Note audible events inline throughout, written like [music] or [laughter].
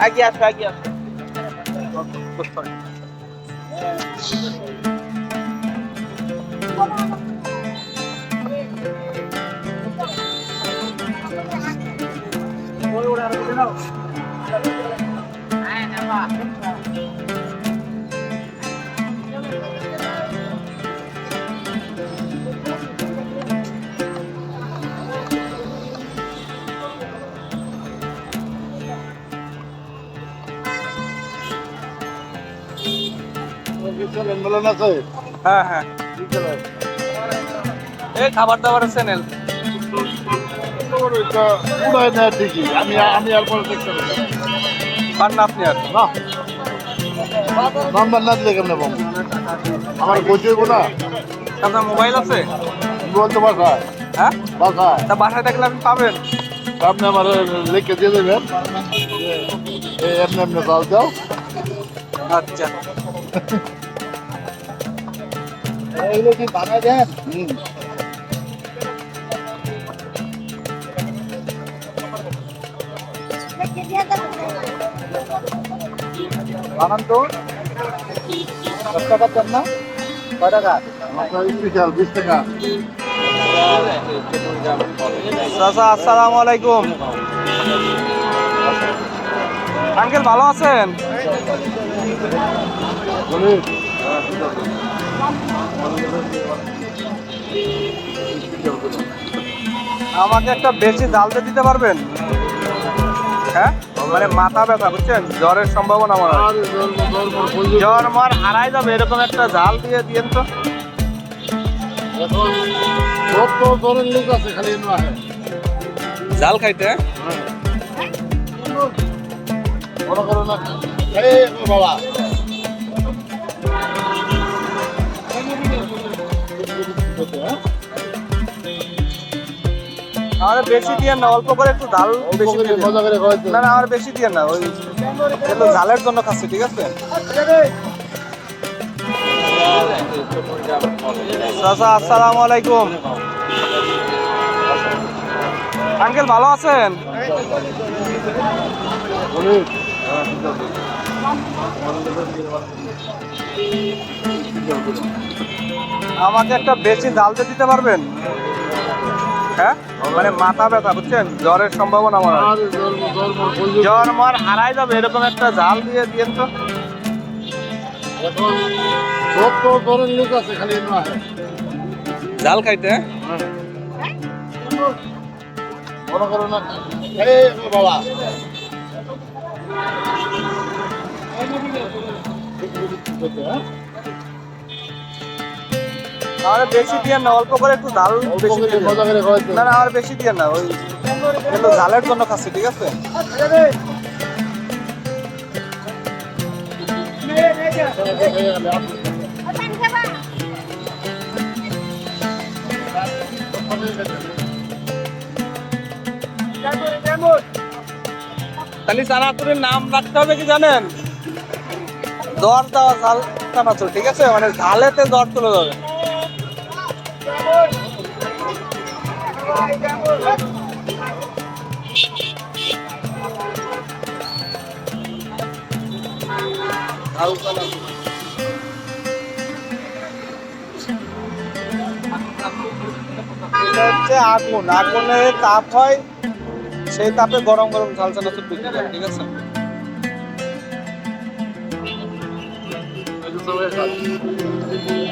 আগে আসো আগে আসো মিলন আছে? হ্যাঁ হ্যাঁ। এই খাবার দাবারের চ্যানেল উড়াই নেয় ঠিকই। আমি আমি আর পরে দেখতে পাবো পান না আপনি আর? না। নাম্বার না দিলে কেমনে পাবো? আমার না? আপনার মোবাইল আছে? বলতে বাসায় হ্যাঁ? বাসায় তা বাসায় থাকলে আপনি পাবেন। আপনি আমার লিখে দিয়ে দেবেন। এমনি এমনি চাল দাও। আচ্ছা। [laughs] এগুলো কি বানায় দেন? হুম। বানান তো। দশ টাকার দেন না। কয় টাকা? স্পেশাল বিশ টাকা। চাচা আসসালামু আলাইকুম। আঙ্কেল ভালো আছেন? আমাকে একটা বেশি জালতে দিতে পারবেন? হ্যাঁ? মানে মাথা ব্যথা বুঝছেন? জ্বরের সম্ভাবনা মনে হয়। বলছি জ্বর মার হারাই যাবে এরকম একটা জাল দিয়ে দিয়েন তো। এখন কত ধরনের লোক আছে খালি নয় জাল খাইতে? মনে করো না। বাবা। আমার বেশি দিয়ে না অল্প করে একটু জাল বেশি দিয়ে না না আমার বেশি দিয়ে না ওই একটু ঝালের জন্য খাচ্ছি ঠিক আছে? চাচা আসসালামু আলাইকুম। আঙ্কেল ভালো আছেন? আমাকে একটা বেশি জালতে দিতে পারবেন? হ্যাঁ? মানে মাথা ব্যথা, বুঝছেন? জ্বরের সম্ভাবনা হয় ধর্ম জ্বর মার হারাই যাবে, এরকম একটা জাল দিয়ে দিয়েন তো। জাল খাইতে মনে করো না এই বেশি দিয়ে না অল্প করে একটু জাল বেশি দিয়ে না না আমার বেশি দিয়ে না ওই একটু ঝালের জন্য খাচ্ছি ঠিক আছে? তাহলে চানাচুরের নাম রাখতে হবে কি জানেন? জ্বর দেওয়া ঝাল চানাচুর ঠিক আছে? মানে ঝালেতে জ্বর তুলে যাবে ঝাল আগুন, আগুনে তাপ হয়, সেই তাপে গরম গরম ঝাল চানাচুর বিক্রি করে ঠিক আছে?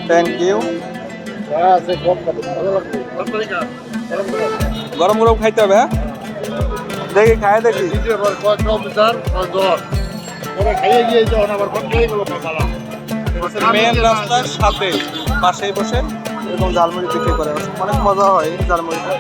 থ্যাংক ইউ গরম গরম খাইতে হবে হ্যাঁ? দেখি খাই দেখি। মেন রাস্তার সাথে পাশেই বসে এবং জালমুড়ি বিক্রি করে। অনেক মজা হয় জালমুড়িটা